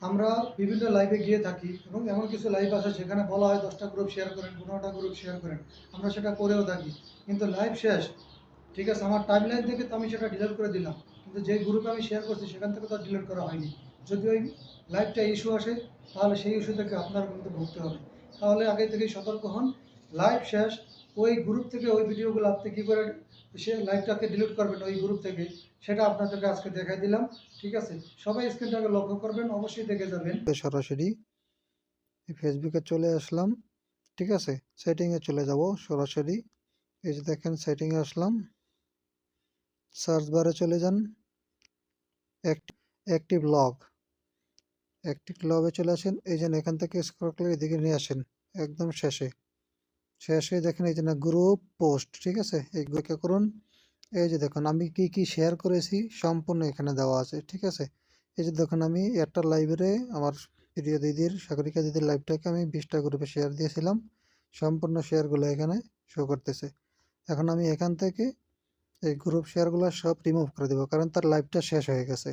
আমরা বিভিন্ন লাইভে গিয়ে থাকি এবং এমন কিছু লাইভ আছে সেখানে বলা হয় দশটা গ্রুপ শেয়ার করেন, পনেরোটা গ্রুপ শেয়ার করেন। আমরা সেটা করেও থাকি। কিন্তু লাইভ শেষ। ঠিক আছে, আমার টাইম লাইন থেকে তো আমি সেটা ডিলিট করে দিলাম। কিন্তু যে গ্রুপে আমি শেয়ার করছি, সেখান থেকে তো ডিলিট করা হয়নি। যদি ওই লাইভটা ইস্যু আসে, তাহলে সেই ইস্যু থেকে আপনার কিন্তু ভুগতে হবে। তাহলে আগে থেকেই সতর্ক হন। লাইভ শেষ। ওই গ্রুপ থেকে, ওই ভিডিওগুলো আপনি কী করে সে লাইভটাকে ডিলিট করবেন ওই গ্রুপ থেকে, সেটা আপনাদেরকে আজকে দেখাই দিলাম, ঠিক আছে? সবাই স্ক্রিনটাকে লক্ষ্য করবেন, অবশ্যই দেখে যাবেন। সরাসরি ফেসবুকে চলে আসলাম, ঠিক আছে? সেটিংয়ে চলে যাব সরাসরি। এই যে দেখেন সেটিংয়ে আসলাম। সার্চ বারে চলে যান। অ্যাক্টিভ লগ অ্যাক্টিভ লগে চলে আসেন। এই যে এখান থেকে স্ক্রল করে এদিকে নিয়ে আসেন, একদম শেষে। শেষে দেখেন এই যে না গ্রুপ পোস্ট ঠিক আছে? এই গ্রুপে করুন। এই যে দেখুন, আমি কি কি শেয়ার করেছি সম্পূর্ণ এখানে দেওয়া আছে, ঠিক আছে? এই যে দেখুন, আমি একটা লাইব্রেরি আমার প্রিয় দিদির, সাগরিকা দিদির লাইভটাকে আমি বিশটা গ্রুপে শেয়ার দিয়েছিলাম। সম্পূর্ণ শেয়ারগুলো এখানে শো করতেছে। এখন আমি এখান থেকে এই গ্রুপ শেয়ারগুলো সব রিমুভ করে দেবো, কারণ তার লাইভটা শেষ হয়ে গেছে।